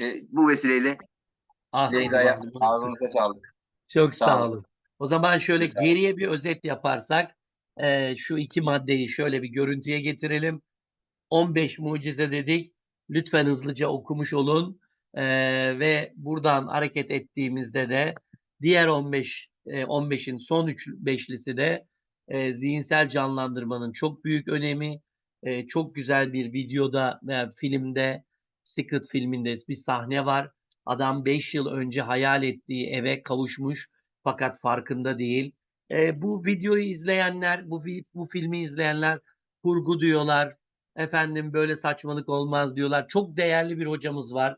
e, bu vesileyle Ah abi, ağzınıza sağlık. Çok Sağ sağ olun. olun. O zaman şöyle Siz geriye bir özet yaparsak eee, şu iki maddeyi şöyle bir görüntüye getirelim. 15 mucize dedik. Lütfen hızlıca okumuş olun. Eee, ve buradan hareket ettiğimizde de diğer 15 eee, 15'in son 3 beşlisi de eee, zihinsel canlandırmanın çok büyük önemi. Eee, çok güzel bir videoda veya filmde Secret filminde bir sahne var. Adam 5 yıl önce hayal ettiği eve kavuşmuş fakat farkında değil. Eee, bu videoyu izleyenler, bu bu filmi izleyenler kurgu diyorlar. Efendim böyle saçmalık olmaz diyorlar. Çok değerli bir hocamız var.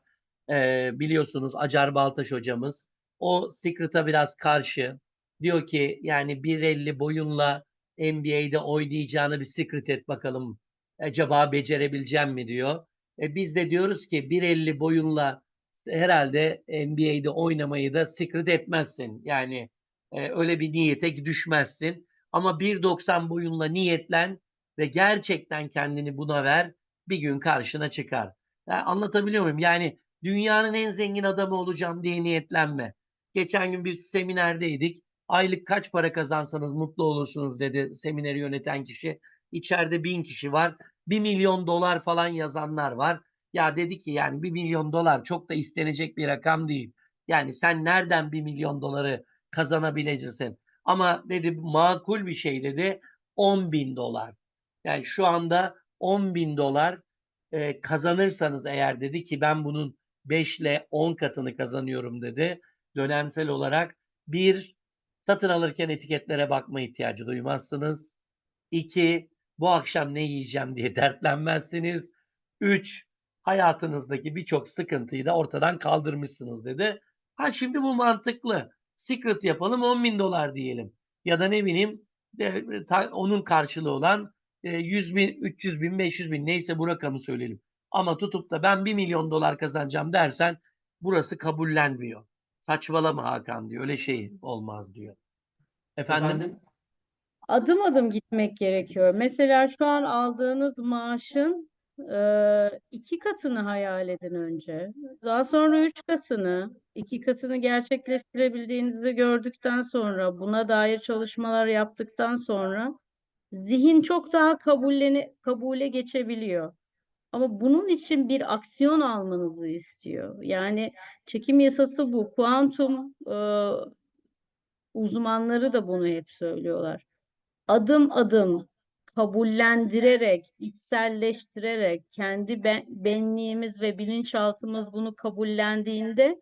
Eee, biliyorsunuz Acar Baltaş hocamız. O Secret'a biraz karşı. Diyor ki yani 1.50 boyunla NBA'de oynayacağını bir Secret et bakalım. Acaba becerebileceğim mi diyor. E biz de diyoruz ki 1.50 boyunla herhalde NBA'de oynamayı da Secret etmezsin. Yani e, öyle bir niyete düşmezsin. Ama 1.90 boyunla niyetlen ve gerçekten kendini buna ver. Bir gün karşına çıkar. Yani anlatabiliyor muyum? Yani dünyanın en zengin adamı olacağım diye niyetlenme. Geçen gün bir seminerdeydik. Aylık kaç para kazansanız mutlu olursunuz dedi semineri yöneten kişi. İçeride bin kişi var. Bir milyon dolar falan yazanlar var. Ya dedi ki yani bir milyon dolar çok da istenecek bir rakam değil. Yani sen nereden bir milyon doları kazanabileceksin? Ama dedi makul bir şey dedi 10 bin dolar. Yani şu anda 10 bin dolar e, kazanırsanız eğer dedi ki ben bunun 5 ile 10 katını kazanıyorum dedi. Dönemsel olarak bir satın alırken etiketlere bakma ihtiyacı duymazsınız. İki, bu akşam ne yiyeceğim diye dertlenmezsiniz. Üç, hayatınızdaki birçok sıkıntıyı da ortadan kaldırmışsınız dedi. Ha şimdi bu mantıklı. Secret yapalım 10 bin dolar diyelim. Ya da ne bileyim de, ta- onun karşılığı olan e, 100 bin, 300 bin, 500 bin neyse bu rakamı söyleyelim. Ama tutup da ben 1 milyon dolar kazanacağım dersen burası kabullenmiyor. Saçmalama Hakan diyor. Öyle şey olmaz diyor. Efendim? Adım adım gitmek gerekiyor. Mesela şu an aldığınız maaşın e, iki katını hayal edin önce. Daha sonra üç katını, iki katını gerçekleştirebildiğinizi gördükten sonra, buna dair çalışmalar yaptıktan sonra zihin çok daha kabulleni, kabule geçebiliyor. Ama bunun için bir aksiyon almanızı istiyor. Yani çekim yasası bu. Kuantum e, uzmanları da bunu hep söylüyorlar adım adım kabullendirerek, içselleştirerek kendi ben- benliğimiz ve bilinçaltımız bunu kabullendiğinde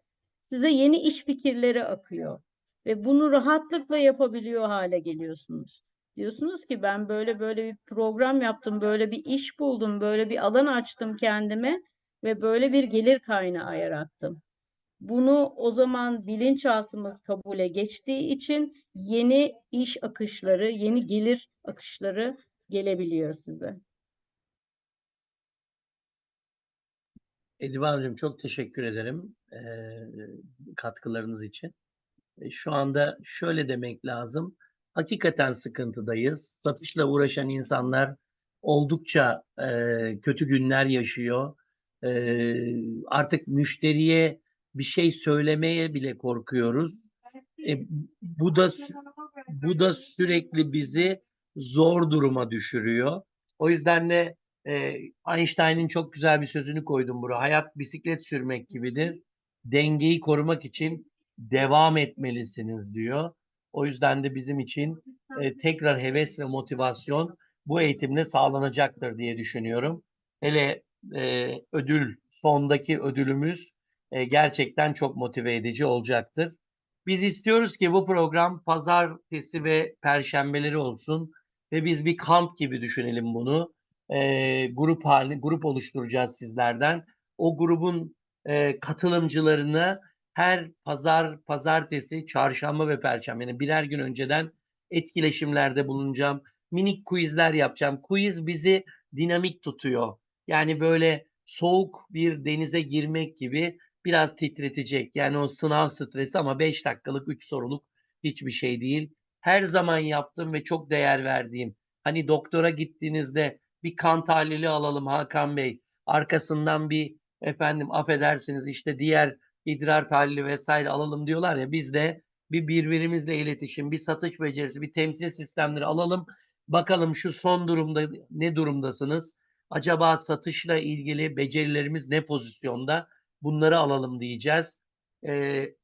size yeni iş fikirleri akıyor ve bunu rahatlıkla yapabiliyor hale geliyorsunuz. Diyorsunuz ki ben böyle böyle bir program yaptım, böyle bir iş buldum, böyle bir alan açtım kendime ve böyle bir gelir kaynağı yarattım. Bunu o zaman bilinçaltımız kabule geçtiği için yeni iş akışları, yeni gelir akışları gelebiliyor size. Ediba Hanımcığım çok teşekkür ederim eee, katkılarınız için. E, Şu anda şöyle demek lazım. Hakikaten sıkıntıdayız. Satışla uğraşan insanlar oldukça eee, kötü günler yaşıyor. Eee, artık müşteriye bir şey söylemeye bile korkuyoruz. E, bu da bu da sürekli bizi zor duruma düşürüyor. O yüzden de e, Einstein'ın çok güzel bir sözünü koydum buraya. Hayat bisiklet sürmek gibidir. Dengeyi korumak için devam etmelisiniz diyor. O yüzden de bizim için e, tekrar heves ve motivasyon bu eğitimle sağlanacaktır diye düşünüyorum. Hele e, ödül, sondaki ödülümüz e, gerçekten çok motive edici olacaktır. Biz istiyoruz ki bu program pazartesi ve perşembeleri olsun ve biz bir kamp gibi düşünelim bunu. Ee, grup hali, grup oluşturacağız sizlerden. O grubun e, katılımcılarını her pazar, pazartesi, çarşamba ve perşembe yani birer gün önceden etkileşimlerde bulunacağım. Minik quizler yapacağım. Quiz bizi dinamik tutuyor. Yani böyle soğuk bir denize girmek gibi biraz titretecek. Yani o sınav stresi ama 5 dakikalık 3 soruluk hiçbir şey değil. Her zaman yaptığım ve çok değer verdiğim. Hani doktora gittiğinizde bir kan tahlili alalım Hakan Bey. Arkasından bir efendim affedersiniz işte diğer idrar tahlili vs. alalım diyorlar ya biz de bir birbirimizle iletişim, bir satış becerisi, bir temsil sistemleri alalım. Bakalım şu son durumda ne durumdasınız? Acaba satışla ilgili becerilerimiz ne pozisyonda? Bunları alalım diyeceğiz. Eee,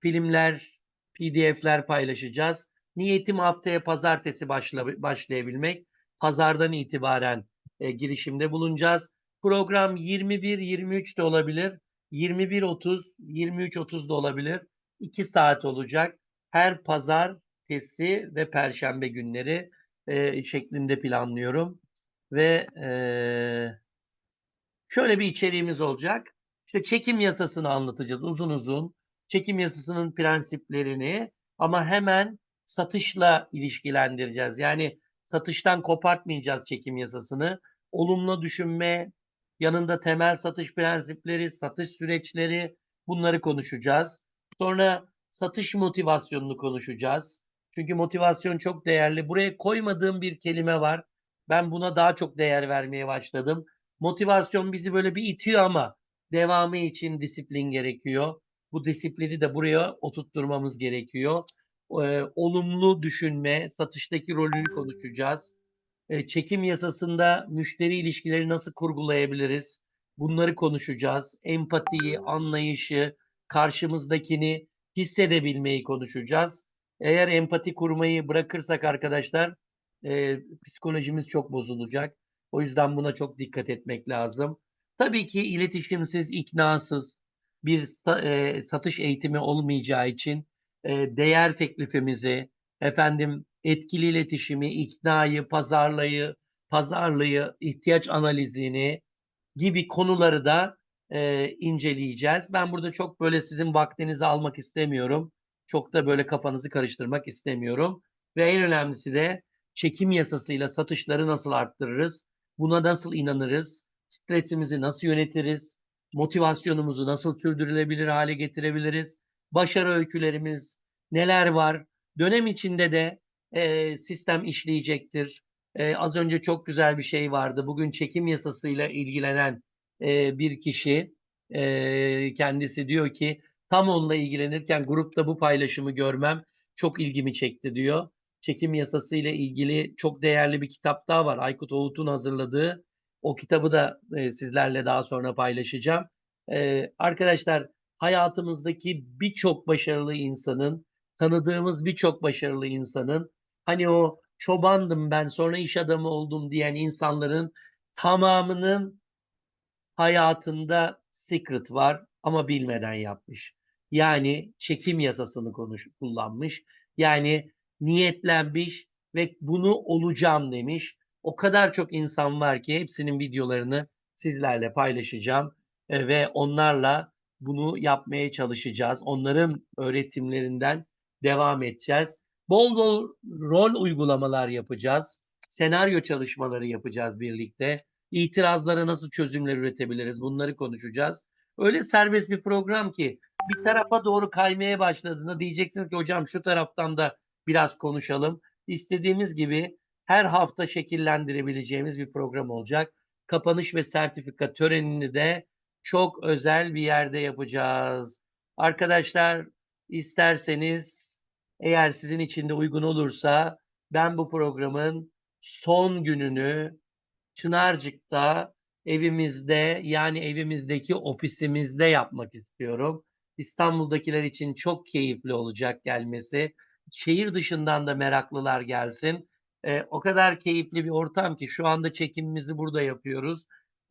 filmler, PDF'ler paylaşacağız. Niyetim haftaya pazartesi başla, başlayabilmek. Pazardan itibaren e, girişimde bulunacağız. Program 21-23 de olabilir. 21-30, 23-30 da olabilir. 2 saat olacak. Her pazartesi ve perşembe günleri e, şeklinde planlıyorum. Ve e, şöyle bir içeriğimiz olacak. İşte çekim yasasını anlatacağız uzun uzun. Çekim yasasının prensiplerini ama hemen satışla ilişkilendireceğiz. Yani satıştan kopartmayacağız çekim yasasını. Olumlu düşünme, yanında temel satış prensipleri, satış süreçleri bunları konuşacağız. Sonra satış motivasyonunu konuşacağız. Çünkü motivasyon çok değerli. Buraya koymadığım bir kelime var. Ben buna daha çok değer vermeye başladım. Motivasyon bizi böyle bir itiyor ama devamı için disiplin gerekiyor. Bu disiplini de buraya oturtturmamız gerekiyor. Ee, olumlu düşünme, satıştaki rolünü konuşacağız. Ee, çekim yasasında müşteri ilişkileri nasıl kurgulayabiliriz? Bunları konuşacağız. Empatiyi, anlayışı, karşımızdakini hissedebilmeyi konuşacağız. Eğer empati kurmayı bırakırsak arkadaşlar e, psikolojimiz çok bozulacak. O yüzden buna çok dikkat etmek lazım. Tabii ki iletişimsiz, iknasız bir e, satış eğitimi olmayacağı için e, değer teklifimizi, efendim etkili iletişimi, iknayı, pazarlayı, pazarlığı, ihtiyaç analizini gibi konuları da e, inceleyeceğiz. Ben burada çok böyle sizin vaktinizi almak istemiyorum. Çok da böyle kafanızı karıştırmak istemiyorum. Ve en önemlisi de çekim yasasıyla satışları nasıl arttırırız? Buna nasıl inanırız? Stresimizi nasıl yönetiriz? Motivasyonumuzu nasıl sürdürülebilir hale getirebiliriz? Başarı öykülerimiz neler var? Dönem içinde de e, sistem işleyecektir. E, az önce çok güzel bir şey vardı. Bugün çekim yasasıyla ilgilenen e, bir kişi e, kendisi diyor ki tam onunla ilgilenirken grupta bu paylaşımı görmem çok ilgimi çekti diyor. Çekim yasası ile ilgili çok değerli bir kitap daha var. Aykut Oğut'un hazırladığı. O kitabı da e, sizlerle daha sonra paylaşacağım. E, arkadaşlar hayatımızdaki birçok başarılı insanın, tanıdığımız birçok başarılı insanın hani o çobandım ben sonra iş adamı oldum diyen insanların tamamının hayatında secret var ama bilmeden yapmış. Yani çekim yasasını konuş, kullanmış. Yani niyetlenmiş ve bunu olacağım demiş. O kadar çok insan var ki hepsinin videolarını sizlerle paylaşacağım e, ve onlarla bunu yapmaya çalışacağız. Onların öğretimlerinden devam edeceğiz. Bol bol rol uygulamalar yapacağız. Senaryo çalışmaları yapacağız birlikte. İtirazlara nasıl çözümler üretebiliriz bunları konuşacağız. Öyle serbest bir program ki bir tarafa doğru kaymaya başladığında diyeceksiniz ki hocam şu taraftan da biraz konuşalım. İstediğimiz gibi her hafta şekillendirebileceğimiz bir program olacak. Kapanış ve sertifika törenini de çok özel bir yerde yapacağız. Arkadaşlar isterseniz eğer sizin için de uygun olursa ben bu programın son gününü Çınarcık'ta evimizde yani evimizdeki ofisimizde yapmak istiyorum. İstanbul'dakiler için çok keyifli olacak gelmesi. Şehir dışından da meraklılar gelsin. E, o kadar keyifli bir ortam ki şu anda çekimimizi burada yapıyoruz.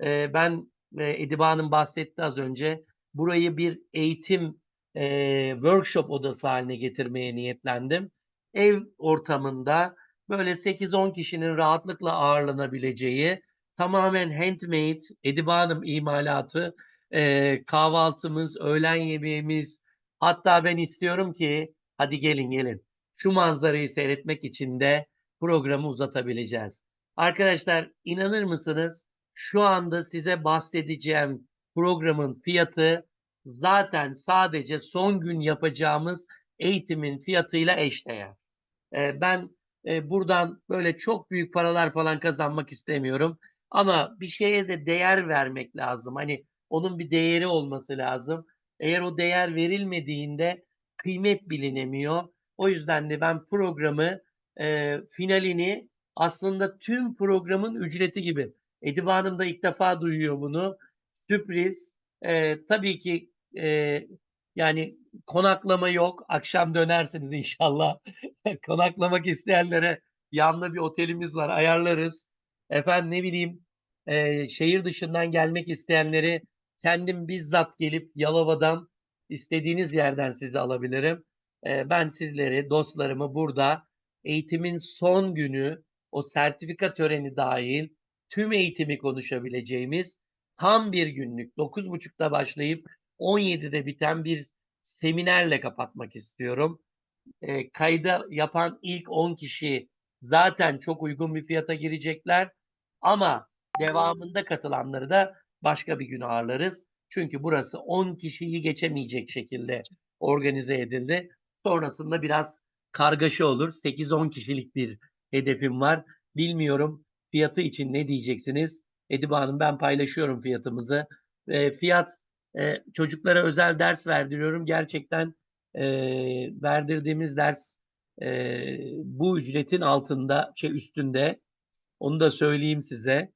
E, ben e, Ediba bahsetti az önce. Burayı bir eğitim e, workshop odası haline getirmeye niyetlendim. Ev ortamında böyle 8-10 kişinin rahatlıkla ağırlanabileceği tamamen handmade Ediba Hanım imalatı e, kahvaltımız, öğlen yemeğimiz hatta ben istiyorum ki hadi gelin gelin şu manzarayı seyretmek için de programı uzatabileceğiz. Arkadaşlar inanır mısınız? Şu anda size bahsedeceğim programın fiyatı zaten sadece son gün yapacağımız eğitimin fiyatıyla eşdeğer. Ee, ben e, buradan böyle çok büyük paralar falan kazanmak istemiyorum. Ama bir şeye de değer vermek lazım. Hani Onun bir değeri olması lazım. Eğer o değer verilmediğinde kıymet bilinemiyor. O yüzden de ben programı, eee, finalini aslında tüm programın ücreti gibi. Edibe Hanım da ilk defa duyuyor bunu. Sürpriz. Eee, tabii ki, eee, yani konaklama yok. Akşam dönersiniz inşallah. Konaklamak isteyenlere yanında bir otelimiz var, ayarlarız. Efendim, ne bileyim, eee, şehir dışından gelmek isteyenleri kendim bizzat gelip Yalova'dan istediğiniz yerden sizi alabilirim. Eee, ben sizleri, dostlarımı burada eğitimin son günü, o sertifika töreni dâhil tüm eğitimi konuşabileceğimiz tam 1 günlük 9.30'da başlayıp 17'de biten bir seminerle kapatmak istiyorum. Eee, kaydı yapan ilk 10 kişi zaten çok uygun bir fiyata girecekler ama devamında katılanları da başka bir gün ağırlarız. Çünkü burası 10 kişiyi geçemeyecek şekilde organize edildi. Sonrasında biraz kargaşa olur. 8-10 kişilik bir hedefim var. Bilmiyorum fiyatı için ne diyeceksiniz? Edibe Hanım, ben paylaşıyorum fiyatımızı. Eee, fiyat, eee, çocuklara özel ders verdiriyorum. Gerçekten, eee, verdirdiğimiz ders, eee, bu ücretin altında, şey üstünde. Onu da söyleyeyim size.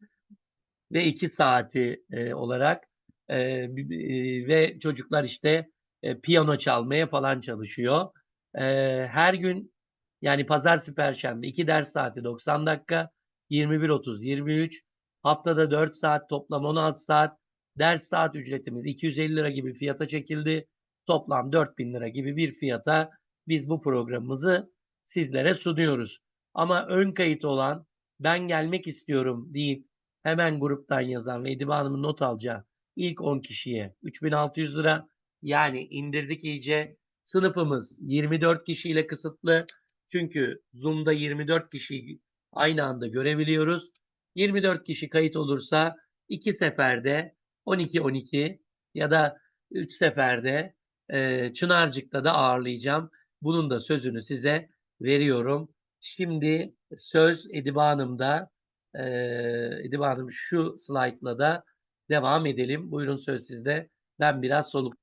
Ve 2 saati, eee, olarak, b eee, ve çocuklar işte, eee, piyano çalmaya falan çalışıyor. Eee, her gün yani pazartesi, perşembe 2 ders saati 90 dakika, 21.30-23 haftada 4 saat, toplam 16 saat. Ders saat ücretimiz £250 gibi fiyata çekildi. Toplam £4000 gibi bir fiyata biz bu programımızı sizlere sunuyoruz. Ama ön kayıt olan, "Ben gelmek istiyorum." deyip hemen gruptan yazan ve Edibe Hanım'ın not alacağı ilk 10 kişiye £3600 yani indirdik iyice. Sınıfımız 24 kişiyle kısıtlı. Çünkü Zoom'da 24 kişiyi aynı anda görebiliyoruz. 24 kişi kayıt olursa 2 seferde 12-12 ya da 3 seferde, eee, Çınarcık'ta da ağırlayacağım. Bunun da sözünü size veriyorum. Şimdi söz Edibe Hanım'da. Eee, Edibe Hanım şu slaytla da devam edelim. Buyurun söz sizde. Ben biraz soluk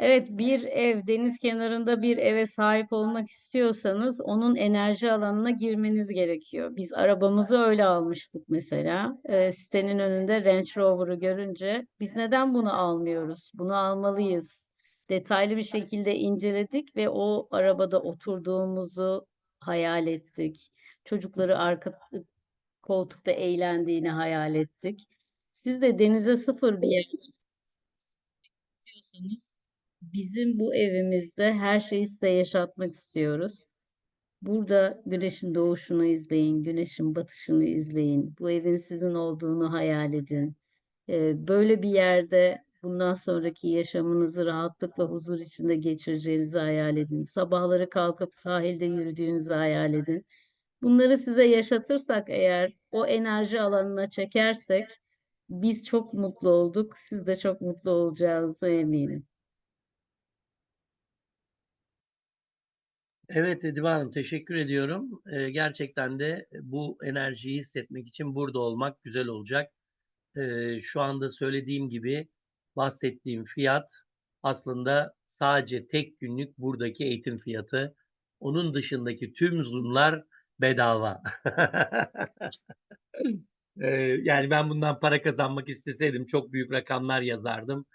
Evet, bir ev, deniz kenarında bir eve sahip olmak istiyorsanız onun enerji alanına girmeniz gerekiyor. Biz arabamızı öyle almıştık mesela. Eee, sitenin önünde Range Rover'ı görünce biz neden bunu almıyoruz? Bunu almalıyız. Detaylı bir şekilde inceledik ve o arabada oturduğumuzu hayal ettik. Çocukları arka koltukta eğlendiğini hayal ettik. Siz de denize sıfır bir yerde istiyorsanız bizim bu evimizde her şeyi size yaşatmak istiyoruz. Burada güneşin doğuşunu izleyin, güneşin batışını izleyin. Bu evin sizin olduğunu hayal edin. Eee, böyle bir yerde bundan sonraki yaşamınızı rahatlıkla huzur içinde geçireceğinizi hayal edin. Sabahları kalkıp sahilde yürüdüğünüzü hayal edin. Bunları size yaşatırsak eğer, o enerji alanına çekersek biz çok mutlu olduk. Siz de çok mutlu olacağınıza eminim. Evet Edibe Hanım, teşekkür ediyorum. Eee, gerçekten de bu enerjiyi hissetmek için burada olmak güzel olacak. Eee, şu anda söylediğim gibi bahsettiğim fiyat aslında sadece tek günlük buradaki eğitim fiyatı. Onun dışındaki tüm Zoom'lar bedava. Eee, yani ben bundan para kazanmak isteseydim çok büyük rakamlar yazardım.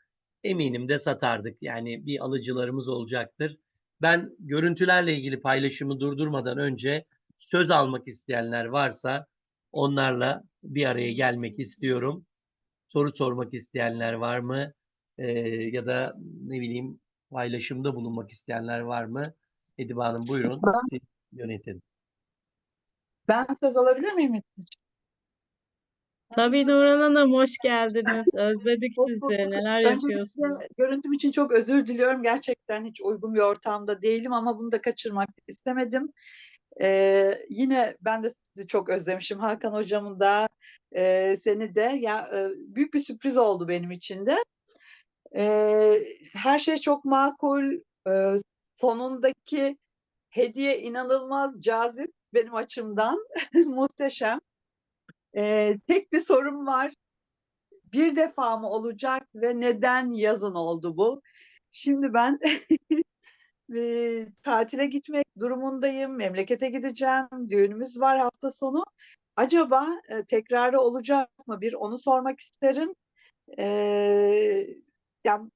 Eminim de satardık. Yani bir alıcılarımız olacaktır. Ben görüntülerle ilgili paylaşımı durdurmadan önce söz almak isteyenler varsa onlarla bir araya gelmek istiyorum. Soru sormak isteyenler var mı? Eee, ya da ne bileyim paylaşımda bulunmak isteyenler var mı? Edibe Hanım buyurun, siz yönetin. Ben söz alabilir miyim? Tabii Nurhan Hanım, hoş geldiniz. Özledik Hoş sizi. bulduk. Neler Öncelikle yapıyorsunuz? görüntüm için çok özür diliyorum. Gerçekten hiç uygun bir ortamda değilim ama bunu da kaçırmak istemedim. Eee, yine ben de sizi çok özlemişim. Hakan hocamı da, eee, seni de. Ya, eee, büyük bir sürpriz oldu benim için de. Eee, her şey çok makul. Eee, sonundaki hediye inanılmaz cazip benim açımdan. Muhteşem. Eee, tek bir sorum var. bir defa mı olacak ve neden yazın oldu bu? Şimdi ben e, tatile gitmek durumundayım. Memlekete gideceğim. Düğünümüz var hafta sonu. Acaba e, tekrarı olacak mı? Bir onu sormak isterim. E, yani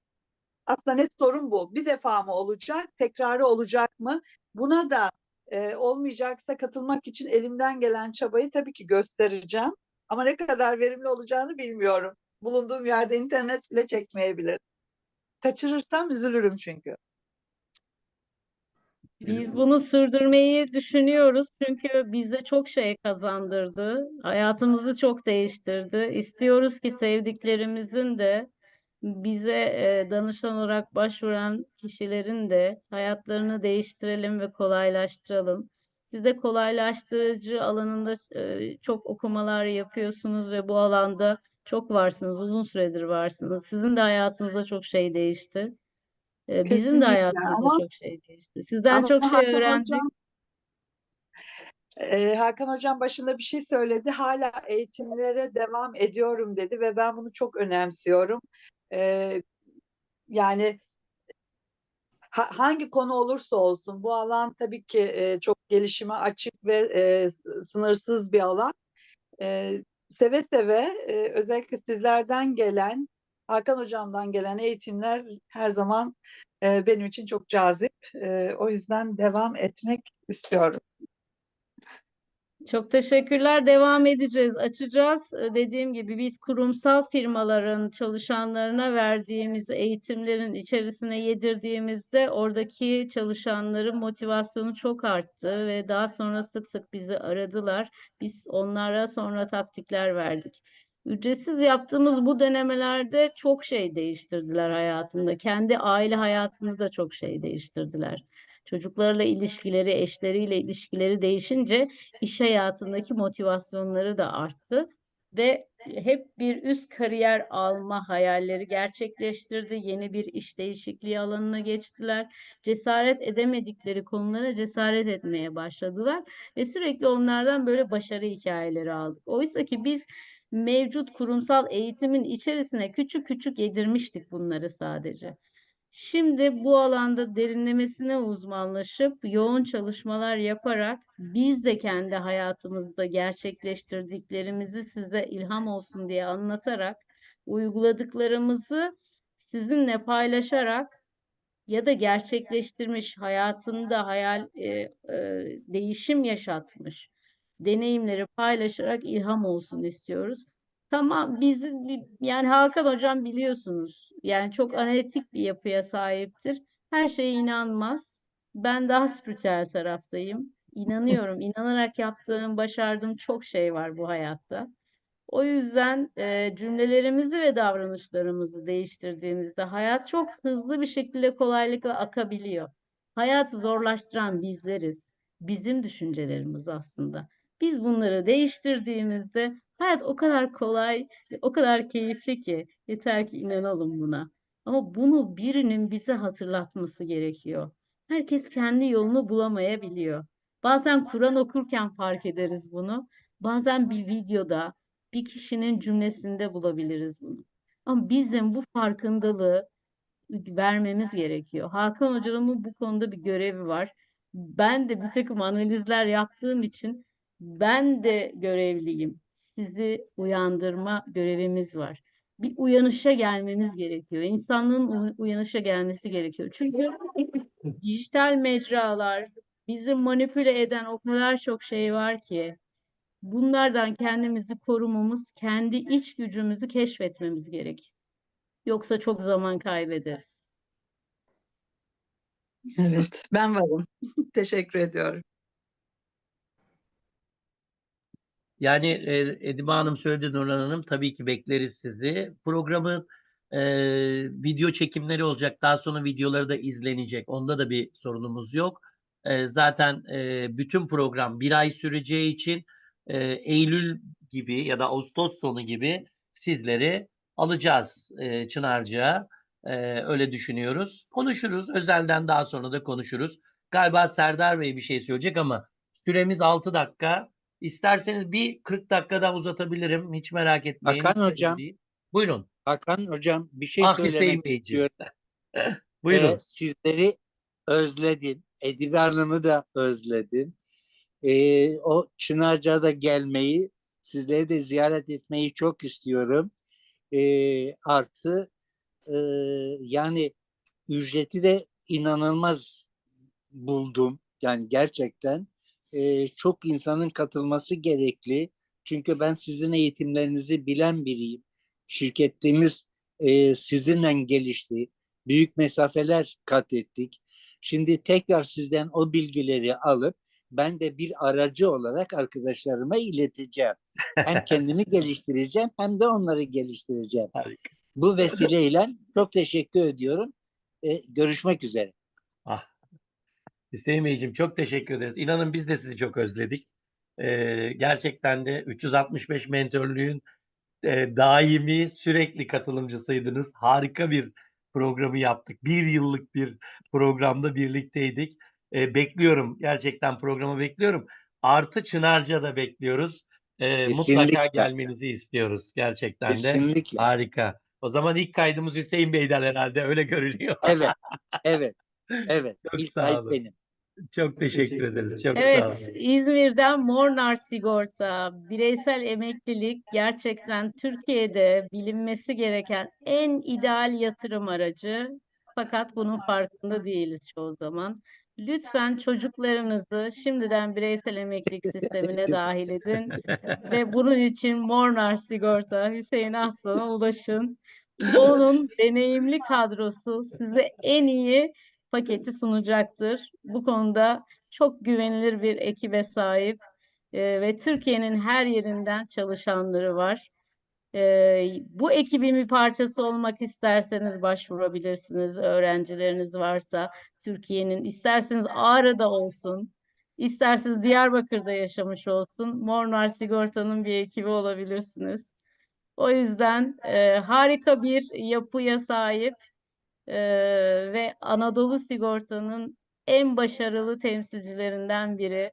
aslında net sorun bu. Bir defa mı olacak? Tekrarı olacak mı? Buna da e, olmayacaksa katılmak için elimden gelen çabayı tabii ki göstereceğim. Ama ne kadar verimli olacağını bilmiyorum. Bulunduğum yerde internet bile çekmeyebilir. Kaçırırsam üzülürüm çünkü. Biz bunu sürdürmeyi düşünüyoruz çünkü bize çok şey kazandırdı. Hayatımızı çok değiştirdi. İstiyoruz ki sevdiklerimizin de bize e, danışan olarak başvuran kişilerin de hayatlarını değiştirelim ve kolaylaştıralım. Siz de kolaylaştırıcı alanında e, çok okumalar yapıyorsunuz ve bu alanda çok varsınız, uzun süredir varsınız. Sizin de hayatınızda çok şey değişti. E, bizim de hayatımızda ama çok şey değişti. Sizden ama çok şey öğrendik. Hocam e, Hakan Hocam başında bir şey söyledi. Hala eğitimlere devam ediyorum dedi ve ben bunu çok önemsiyorum. E, yani ha- hangi konu olursa olsun bu alan tabii ki e, çok gelişime açık ve e, sınırsız bir alan. E, seve seve e, özellikle sizlerden gelen Hakan Hocam'dan gelen eğitimler her zaman e, benim için çok cazip. E, o yüzden devam etmek istiyorum. Çok teşekkürler. Devam edeceğiz. Açacağız. Ee, Dediğim gibi biz kurumsal firmaların çalışanlarına verdiğimiz eğitimlerin içerisine yedirdiğimizde oradaki çalışanların motivasyonu çok arttı ve daha sonra sık sık bizi aradılar. Biz onlara sonra taktikler verdik. Ücretsiz yaptığımız bu denemelerde çok şey değiştirdiler hayatında. Kendi aile hayatını da çok şey değiştirdiler. Çocuklarla ilişkileri, eşleriyle ilişkileri değişince iş hayatındaki motivasyonları da arttı ve hep bir üst kariyer alma hayalleri gerçekleştirdi. Yeni bir iş değişikliği alanına geçtiler. Cesaret edemedikleri konulara cesaret etmeye başladılar ve sürekli onlardan böyle başarı hikayeleri aldık. Oysa ki biz mevcut kurumsal eğitimin içerisine küçük küçük yedirmiştik bunları sadece. Şimdi bu alanda derinlemesine uzmanlaşıp yoğun çalışmalar yaparak biz de kendi hayatımızda gerçekleştirdiklerimizi size ilham olsun diye anlatarak uyguladıklarımızı sizinle paylaşarak ya da gerçekleştirmiş hayatında hayal e, e, değişim yaşatmış deneyimleri paylaşarak ilham olsun istiyoruz. Tamam biz yani Hakan hocam biliyorsunuz yani çok analitik bir yapıya sahiptir. Her şeye inanmaz. Ben daha spiritüel taraftayım. İnanıyorum. İnanarak yaptığım, başardığım çok şey var bu hayatta. O yüzden e, cümlelerimizi ve davranışlarımızı değiştirdiğimizde hayat çok hızlı bir şekilde kolaylıkla akabiliyor. Hayatı zorlaştıran bizleriz. Bizim düşüncelerimiz aslında. Biz bunları değiştirdiğimizde hayat o kadar kolay, o kadar keyifli ki yeter ki inanalım buna. Ama bunu birinin bize hatırlatması gerekiyor. Herkes kendi yolunu bulamayabiliyor. Bazen Kur'an okurken fark ederiz bunu. Bazen bir videoda, bir kişinin cümlesinde bulabiliriz bunu. Ama bizim bu farkındalığı vermemiz gerekiyor. Hakan Hocam'ın bu konuda bir görevi var. Ben de bir takım analizler yaptığım için ben de görevliyim. Sizi uyandırma görevimiz var. Bir uyanışa gelmemiz gerekiyor. İnsanlığın uy- uyanışa gelmesi gerekiyor. Çünkü dijital mecralar bizi manipüle eden o kadar çok şey var ki bunlardan kendimizi korumamız, kendi iç gücümüzü keşfetmemiz gerek. Yoksa çok zaman kaybederiz. Evet, ben varım. Teşekkür ediyorum. Yani e, Edime Hanım söyledi Nurhan Hanım tabii ki bekleriz sizi. Programın e, video çekimleri olacak. Daha sonra videoları da izlenecek. Onda da bir sorunumuz yok. E, zaten e, bütün program bir ay süreceği için e, Eylül gibi ya da Ağustos sonu gibi sizleri alacağız e, Çınarcık'a. E, öyle düşünüyoruz. Konuşuruz. Özelden daha sonra da konuşuruz. Galiba Serdar Bey bir şey söyleyecek ama süremiz 6 dakika. İsterseniz bir 40 dakika daha uzatabilirim. Hiç merak etmeyin. Hakan hocam. Buyurun. Hakan hocam bir şey ah söylemek istiyorum. Buyurun. Ee, sizleri özledim. Edibe Hanım'ı da özledim. Ee, o Çınarca'da gelmeyi, sizleri de ziyaret etmeyi çok istiyorum. Ee, artı e, yani ücreti de inanılmaz buldum. Yani gerçekten e, çok insanın katılması gerekli. Çünkü ben sizin eğitimlerinizi bilen biriyim. Şirketimiz e, sizinle gelişti. Büyük mesafeler kat ettik. Şimdi tekrar sizden o bilgileri alıp ben de bir aracı olarak arkadaşlarıma ileteceğim. Hem kendimi geliştireceğim hem de onları geliştireceğim. Harika. Bu vesileyle çok teşekkür ediyorum. E, görüşmek üzere. Hüseyin Beyciğim çok teşekkür ederiz. İnanın biz de sizi çok özledik. Ee, gerçekten de 365 mentörlüğün e, daimi sürekli katılımcısıydınız. Harika bir programı yaptık. Bir yıllık bir programda birlikteydik. Ee, bekliyorum. Gerçekten programı bekliyorum. Artı Çınarca da bekliyoruz. Ee, mutlaka gelmenizi istiyoruz. Gerçekten de Kesinlikle. harika. O zaman ilk kaydımız Hüseyin Bey'den herhalde öyle görünüyor. Evet. Evet. Evet. Çok İlk olun. benim. Çok teşekkür ederiz. Çok sağ Evet, olun. İzmir'den Mornar Sigorta, bireysel emeklilik gerçekten Türkiye'de bilinmesi gereken en ideal yatırım aracı. Fakat bunun farkında değiliz çoğu zaman. Lütfen çocuklarınızı şimdiden bireysel emeklilik sistemine dahil edin ve bunun için Mornar Sigorta Hüseyin Aslan'a ulaşın. Onun deneyimli kadrosu size en iyi paketi sunacaktır. Bu konuda çok güvenilir bir ekibe sahip e, ve Türkiye'nin her yerinden çalışanları var. E, bu ekibin bir parçası olmak isterseniz başvurabilirsiniz. Öğrencileriniz varsa Türkiye'nin isterseniz Ağrı'da olsun, isterseniz Diyarbakır'da yaşamış olsun. Mornar Sigorta'nın bir ekibi olabilirsiniz. O yüzden e, harika bir yapıya sahip e, ve Anadolu Sigorta'nın en başarılı temsilcilerinden biri.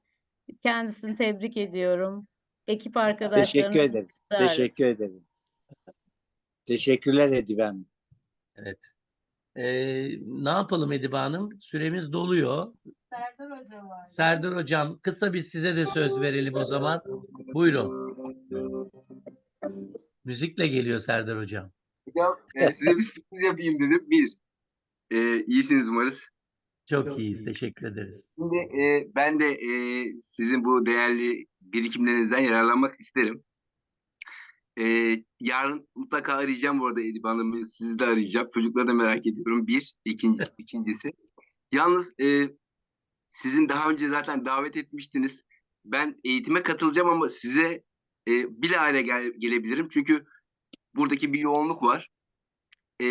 Kendisini tebrik ediyorum. Ekip Teşekkür arkadaşlarını ederiz. kutlarız. Teşekkür ederim. Teşekkürler Edibe Hanım. Evet. Ee, ne yapalım Edibe Hanım? Süremiz doluyor. Serdar Hoca var. Serdar Hocam kısa biz size de söz verelim o zaman. Buyurun. Müzikle geliyor Serdar Hocam. Hocam e, size bir sürpriz yapayım dedim. Bir, e, iyisiniz umarız. Çok iyiyiz. Teşekkür ederiz. Şimdi e, ben de e, sizin bu değerli birikimlerinizden yararlanmak isterim. E, yarın mutlaka arayacağım bu arada Edip Hanım'ı, sizi de arayacağım. Çocukları da merak ediyorum. Bir, ikinci, ikincisi. Yalnız e, sizin daha önce zaten davet etmiştiniz. Ben eğitime katılacağım ama size e, bilahare gel, gelebilirim. Çünkü buradaki bir yoğunluk var. E,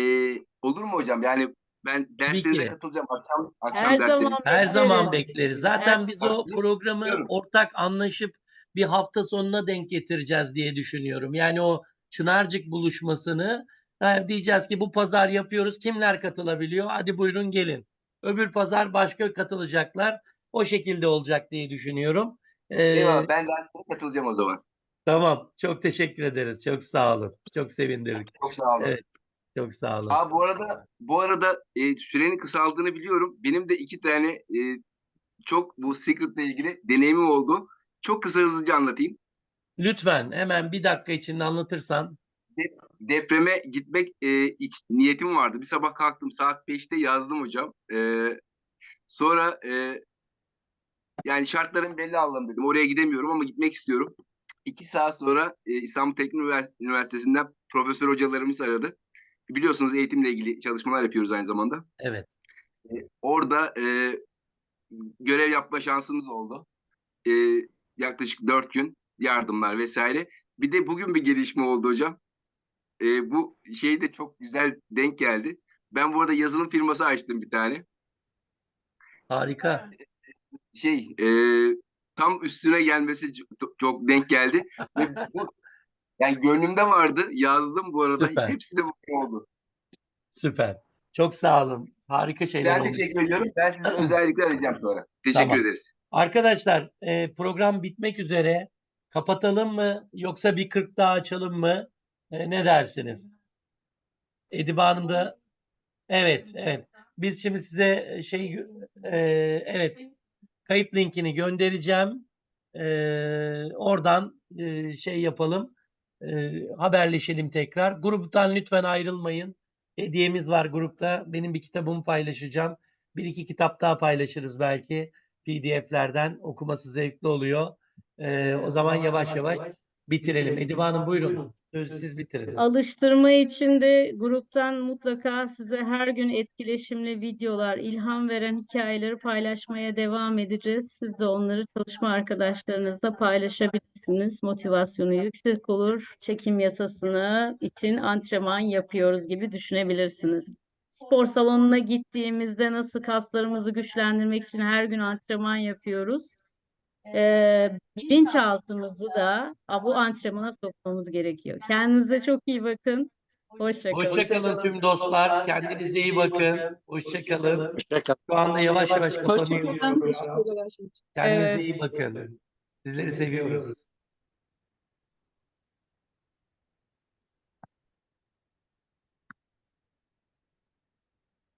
olur mu hocam? Yani ben derslerinize ki. katılacağım. Akşam, akşam Her derslerinize. zaman Her zaman bekleriz. Zaten Her biz o programı Biliyorum. ortak anlaşıp bir hafta sonuna denk getireceğiz diye düşünüyorum. Yani o Çınarcık buluşmasını ha, diyeceğiz ki bu pazar yapıyoruz. Kimler katılabiliyor? Hadi buyurun gelin. Öbür pazar başka katılacaklar. O şekilde olacak diye düşünüyorum. Ee, Eyvallah ben dersine katılacağım o zaman. Tamam. Çok teşekkür ederiz. Çok sağ olun. Çok sevindirdik. Çok sağ olun. Evet. Çok sağ olun. Aa, bu arada bu arada e, sürenin kısaldığını biliyorum. Benim de iki tane e, çok bu Secret'la ilgili deneyimim oldu. Çok kısa hızlıca anlatayım. Lütfen hemen bir dakika içinde anlatırsan. Depreme gitmek e, iç, niyetim vardı. Bir sabah kalktım saat 5'te yazdım hocam. E, sonra e, yani şartların belli Allah'ım dedim. Oraya gidemiyorum ama gitmek istiyorum. İki saat sonra e, İstanbul Teknik Ünivers- Üniversitesi'nden profesör hocalarımız aradı. Biliyorsunuz eğitimle ilgili çalışmalar yapıyoruz aynı zamanda. Evet. E, orada e, görev yapma şansımız oldu. E, yaklaşık dört gün yardımlar vesaire. Bir de bugün bir gelişme oldu hocam. E, bu şey de çok güzel denk geldi. Ben bu arada yazılım firması açtım bir tane. Harika. Şey e, tam üstüne gelmesi çok, çok denk geldi. Ve bu, yani gönlümde vardı. Yazdım bu arada. Süper. Hepsi de bugün oldu. Süper. Çok sağ olun. Harika şeyler Ben oldu. teşekkür ediyorum. Ben sizi özellikle arayacağım sonra. Teşekkür Tamam. ederiz. Arkadaşlar e, program bitmek üzere. Kapatalım mı yoksa bir 40 daha açalım mı? E, ne dersiniz? Edibe Hanım da evet evet. Biz şimdi size şey e, evet kayıt linkini göndereceğim. E, oradan e, şey yapalım. E, haberleşelim tekrar. Gruptan lütfen ayrılmayın. Hediyemiz var grupta. Benim bir kitabımı paylaşacağım. Bir iki kitap daha paylaşırız belki. PDF'lerden okuması zevkli oluyor. E, o zaman yavaş yavaş bitirelim. Edibe Hanım buyurun. Sözü siz bitirin. Alıştırma için de gruptan mutlaka size her gün etkileşimli videolar, ilham veren hikayeleri paylaşmaya devam edeceğiz. Siz de onları çalışma arkadaşlarınızla paylaşabilirsiniz. Motivasyonu yüksek olur. Çekim yatasını için antrenman yapıyoruz gibi düşünebilirsiniz. Spor salonuna gittiğimizde nasıl kaslarımızı güçlendirmek için her gün antrenman yapıyoruz. Ee, bilinçaltımızı da a, bu antrenmana sokmamız gerekiyor. Kendinize çok iyi bakın. Hoşça kalın. Hoşçakalın tüm dostlar. Kendinize iyi bakın. Hoşçakalın. Hoşçakalın. Şu anda yavaş yavaş kapanıyor. Hoşçakalın. Teşekkürler her için. Kendinize Evet. iyi bakın. Sizleri seviyoruz.